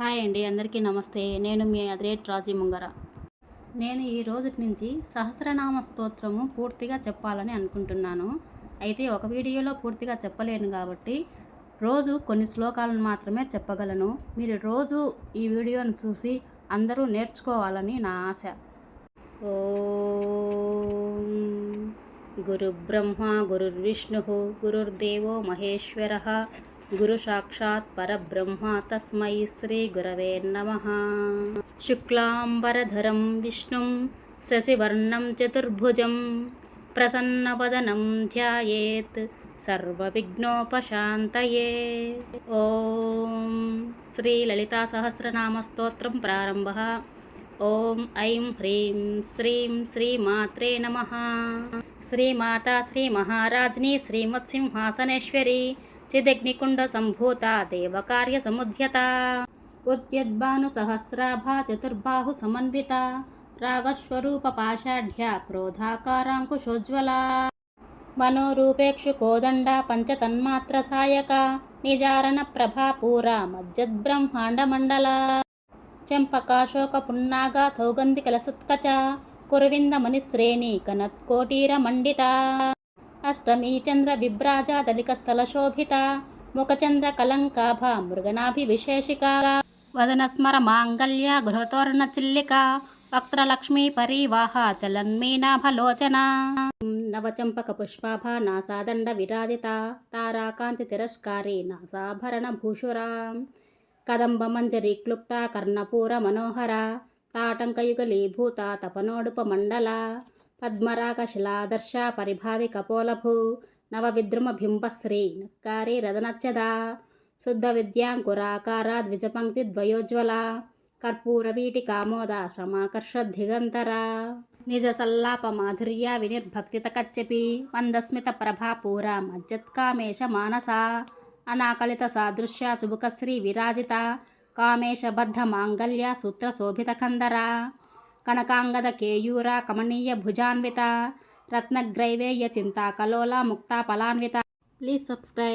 Hi అండి అందరికీ నమస్తే. నేను మీ అద్రేట్ రాజీ ముంగర. నేను ఈ రోజు నుంచి సహస్రనామ స్తోత్రము పూర్తిగా చెప్పాలని అనుకుంటున్నాను. అయితే ఒక వీడియోలో పూర్తిగా చెప్పలేను కాబట్టి రోజు కొన్ని శ్లోకాలను మాత్రమే చెప్పగలను. మీరు రోజు ఈ వీడియోను చూసి అందరూ నేర్చుకోవాలని నా ఆశ. ఓం గురుబ్రహ్మ గురుర్విష్ణు గురుర్దేవో మహేశ్వర గురు సాక్షాత్ పరబ్రహ్మ తస్మై శ్రీ గురవే నమ శుక్లాంబరధరం విష్ణుం శశివర్ణం చతుర్భుజం ప్రసన్నవదనం ధ్యాయేత్ సర్వవిఘ్నోపశాంతయే ఓం శ్రీ లలితా సహస్రనామ స్తోత్రం ప్రారంభ ఓం ఐం హ్రీం శ్రీం శ్రీమాత్రే నమ శ్రీమాతా శ్రీ మహారాజ్ని శ్రీమత్సింహాసనేశ్వరి చిదగ్నికుండ సంభూత దేవకార్య సముద్యత ఉద్యద్భాను సహస్రాభా చతుర్బాహు సమన్విత రాగస్వరూప పాషాఢ్య క్రోధాకారాంకుశోజ్వల మనోరూపేక్షు కోదండ పంచతన్మాత్ర సాయక నిజారణ ప్రభాపూర మజ్జద్బ్రహ్మాండమండల చెంపకాశోక పున్నాగ సౌగంధికల సత్కచ కురువింద మణిశ్రేణి కనత్కోటీర మండిత అష్టమీ చంద్ర విభ్రాజ దళిక స్థల శోభిత ముఖచంద్ర కలంకాభ మృగనాభి విశేషిక వదన మాంగళ్య గృహతోరణ చిల్లిక వక్త్రలక్ష్మీ పరీవాహ చలన్మీనాభలోచన నవచంపక పుష్పాభ నాసాదండ విరాజిత తారాకాంతి తిరస్కారి నాసాభరణ భూషురా కదంబ మంజరి క్లుప్త కర్ణపూర మనోహర తాటంకయుగలీభూత తపనోడుప మండల పద్మరాగ శిలాదర్శ పరిభావి కపోలభూ నవ విద్రుమ బింబశ్రీ నక్కారి రదనచ్చద శుద్ధ విద్యాంకురాకార ద్విజపంక్తి ద్వయోజ్వల కర్పూర వీటి కామోద సమాకర్ష దిగంతర నిజ సల్లాప మాధుర్య వినిర్భక్తిత కచ్చపి మందస్మిత ప్రభా పూర మజ్జత్కామేష మానస అనాకలిత సాదృశ్య చుబుకశ్రీ విరాజిత కామేశబద్ధ మాంగళ్య సూత్ర శోభిత కందరా కనకాంగద కేయూర కమనీయ భుజాన్విత రత్నగ్రైవేయ చింతా కలోల ముక్తా ఫలాన్విత ప్లీజ్ సబ్స్క్రైబ్